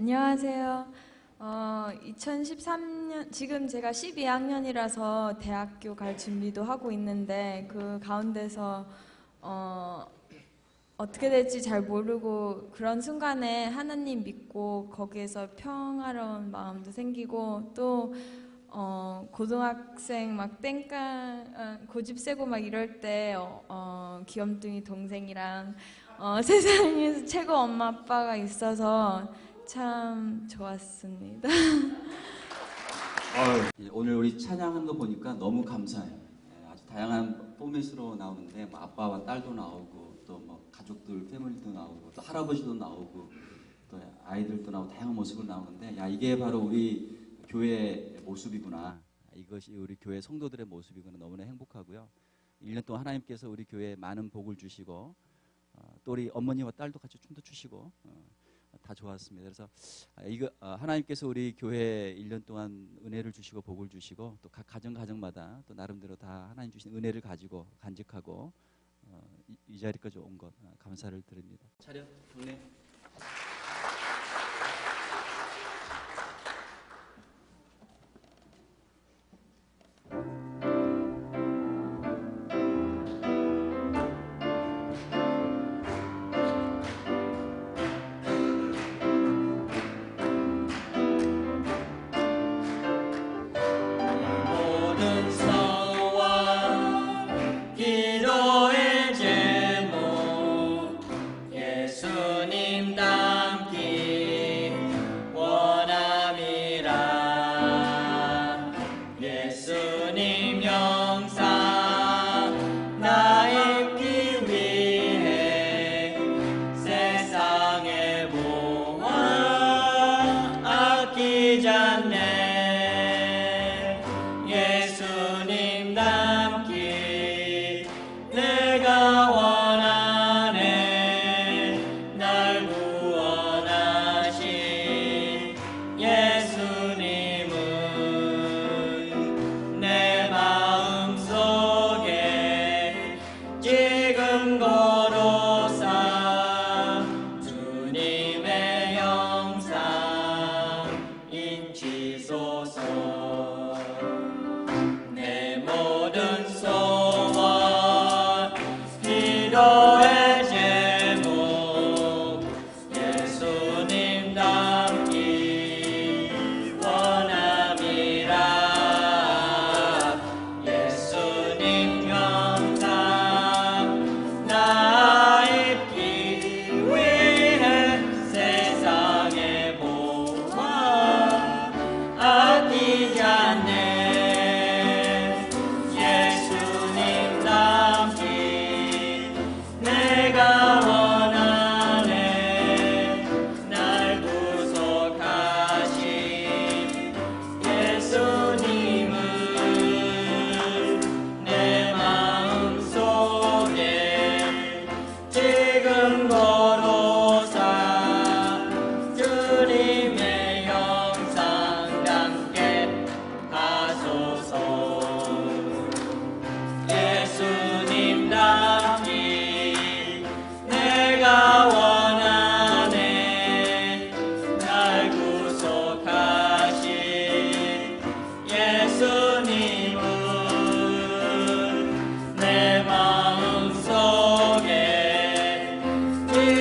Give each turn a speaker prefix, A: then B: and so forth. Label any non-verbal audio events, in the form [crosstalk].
A: 안녕하세요. 어, 2013년, 지금 제가 12학년이라서 대학교 갈 준비도 하고 있는데 그 가운데서 어, 어떻게 될지 잘 모르고 그런 순간에 하나님 믿고 거기에서 평화로운 마음도 생기고 또 어, 고등학생 막 땡깡 어, 고집 세고 막 이럴 때 어, 어, 귀염둥이 동생이랑 어, [laughs] 세상에서 최고 엄마 아빠가 있어서 참 좋았습니다.
B: 예, 오늘 우리 찬양하는 거 보니까 너무 감사해요. 예, 아주 다양한 포맷으로 나오는데 뭐 아빠와 딸도 나오고 또 뭐 가족들 패밀리도 나오고 또 할아버지도 나오고 또 아이들도 나오고 다양한 모습을 나오는데 야 이게 바로 우리 교회의 모습이구나. 이것이 우리 교회 성도들의 모습이구나 너무나 행복하고요. 1년 동안 하나님께서 우리 교회에 많은 복을 주시고 어, 또 우리 어머니와 딸도 같이 춤도 추시고 어, 다 좋았습니다. 그래서 아, 이거 어, 하나님께서 우리 교회에 1년 동안 은혜를 주시고 복을 주시고 또 각 가정 가정마다 또 나름대로 다 하나님 주신 은혜를 가지고 간직하고 어, 이, 이 자리까지 온 것 감사를 드립니다. 차렷 경례 할렐루야 Yeah.